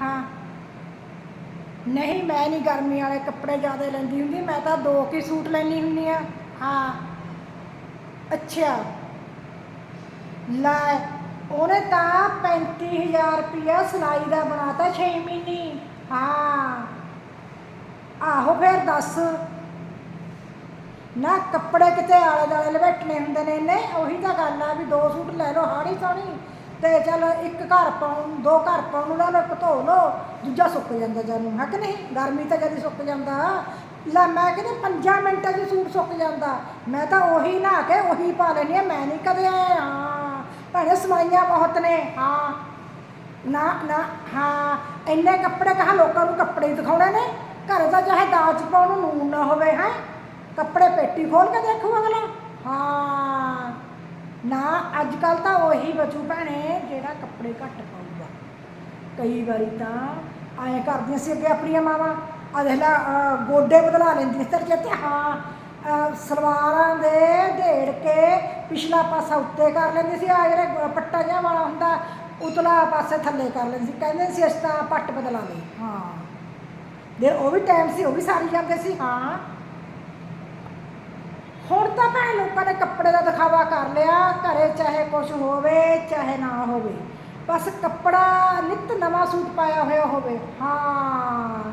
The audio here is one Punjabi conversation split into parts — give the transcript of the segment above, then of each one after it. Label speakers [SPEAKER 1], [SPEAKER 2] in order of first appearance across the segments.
[SPEAKER 1] ਹਾਂ। ਨਹੀਂ, ਮੈਂ ਨਹੀਂ ਗਰਮੀ ਵਾਲੇ ਕੱਪੜੇ ਜ਼ਿਆਦਾ ਲੈਂਦੀ ਹੁੰਦੀ, ਮੈਂ ਤਾਂ ਦੋ ਕੀ ਸੂਟ ਲੈਣੀ ਹੁੰਦੀ ਆ ਹਾਂ। ਅੱਛਾ। ਲੈ, ਉਹਨੇ ਤਾਂ 35000 ਰੁਪਇਆ ਸਿਲਾਈ ਦਾ ਬਣਾਤਾ 6 ਮਹੀਨੇ। ਹਾਂ। ਆਹੋ, ਫਿਰ ਦੱਸ। ਨਾ, ਕੱਪੜੇ ਕਿਤੇ ਆਲੇ ਦਾਲੇ ਲਵੇਟਣੇ ਹੁੰਦੇ ਨੇ ਇਹਨੇ ਉਹੀ ਤਾਂ ਗੱਲ ਆ ਵੀ ਦੋ ਸੂਟ ਲੈ ਲਓ ਹਾੜੀ ਸੋਹਣੀ ਤੇ ਚੱਲ ਇੱਕ ਘਰ ਪਾਉਣ, ਦੋ ਘਰ ਪਾਉਣ ਨੂੰ ਲੈ ਇੱਕ ਧੋ ਲਓ, ਦੂਜਾ ਸੁੱਕ ਜਾਂਦਾ ਜਾਨੂੰ, ਹੈ ਕਿ ਨਹੀਂ? ਗਰਮੀ ਤਾਂ ਜਦੀ ਸੁੱਕ ਜਾਂਦਾ। ਲੈ ਮੈਂ ਕਹਿੰਦੇ ਪੰਜਾਂ ਮਿੰਟਾਂ 'ਚ ਸੂਟ ਸੁੱਕ ਜਾਂਦਾ। ਮੈਂ ਤਾਂ ਉਹੀ ਨਹਾ ਕੇ ਉਹੀ ਪਾ ਲੈਣੀ ਆ ਮੈਂ ਨਹੀਂ ਕਦੇ ਹਾਂ ਭੈਣੇ ਸਮਾਈਆਂ ਬਹੁਤ ਨੇ। ਹਾਂ। ਨਾ ਨਾ, ਹਾਂ। ਇੰਨੇ ਕੱਪੜੇ ਕਹਾ ਲੋਕਾਂ ਨੂੰ ਕੱਪੜੇ ਹੀ ਦਿਖਾਉਣੇ ਨੇ? ਘਰ ਦਾ ਚਾਹੇ ਦਾਜ ਪਾਉਣ ਨੂੰ ਨੂਨ ਨਾ ਹੋਵੇ, ਹੈ? ਕੱਪੜੇ ਪੇਟੀ ਖੋਲ ਕੇ ਦੇਖੋ ਅਗਲਾ। ਹਾਂ। ਨਾ ਅੱਜ ਕੱਲ ਤਾਂ ਉਹੀ ਬਚੂ ਭੈਣੇ ਜਿਹੜਾ ਕੱਪੜੇ ਘੱਟ ਪਾਊਗਾ ਕਈ ਵਾਰੀ ਤਾਂ ਐਂ ਕਰਦੀਆਂ ਸੀ ਅੱਗੇ ਆਪਣੀਆਂ ਮਾਵਾਂ। ਆ ਗੋਡੇ ਬਦਲਾ ਲੈਂਦੀਆਂ ਸੀ ਤੇ ਹਾਂ ਸਲਵਾਰਾਂ ਦੇ ਢੇੜ ਕੇ ਪਿਛਲਾ ਪਾਸਾ ਉੱਤੇ ਕਰ ਲੈਂਦੀ ਸੀ। ਆ ਜਿਹੜਾ ਪੱਟਾ ਜਿਹਾ ਵਾਲਾ ਹੁੰਦਾ, ਉਤਲਾ ਪਾਸੇ ਥੱਲੇ ਕਰ ਲੈਂਦੀ ਸੀ। ਕਹਿੰਦੇ ਸੀ ਅਸੀਂ ਤਾਂ ਪੱਟ ਬਦਲਾ ਲਈ। ਹਾਂ। ਦੇ ਉਹ ਵੀ ਟਾਈਮ ਸੀ, ਉਹ ਵੀ ਸਾਰੀ ਜਾਂਦੇ ਸੀ। ਹਾਂ। ਤਾਂ ਭੈਣ ਲੋਕਾਂ ਨੇ ਕੱਪੜੇ ਦਾ ਦਿਖਾਵਾ ਕਰ ਲਿਆ, ਘਰੇ ਚਾਹੇ ਕੁਝ ਹੋਵੇ, ਚਾਹੇ ਨਾ ਹੋਵੇ। ਬਸ ਕੱਪੜਾ, ਨਿੱਤ ਨਵਾਂ ਸੂਟ ਪਾਇਆ ਹੋਇਆ ਹੋਵੇ। ਹਾਂ।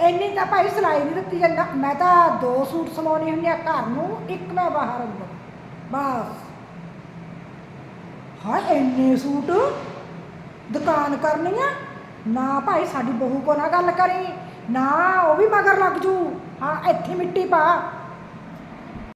[SPEAKER 1] ਇੰਨੀ ਤਾਂ ਭਾਈ ਸਿਲਾਈ ਨਹੀਂ ਦਿੱਤੀ ਜਾਂਦਾ ਮੈਂ ਤਾਂ ਦੋ ਸੂਟ ਸਮਾਉਣੀ ਹੁੰਦੀ ਆ ਘਰ ਨੂੰ, ਇੱਕ ਮੈਂ ਬਾਹਰ ਅੰਦਰ। ਬਸ। ਹਾਂ, ਇੰਨੇ ਸੂਟ ਦੁਕਾਨ ਕਰਨੀ ਆ, ਨਾ ਭਾਈ ਸਾਡੀ ਬਹੂ ਕੋ ਨਾ ਗੱਲ ਕਰੀ, ਨਾ ਉਹ ਵੀ ਮਗਰ ਲੱਗ ਜੂ। ਹਾਂ, ਇੱਥੇ ਮਿੱਟੀ ਪਾ।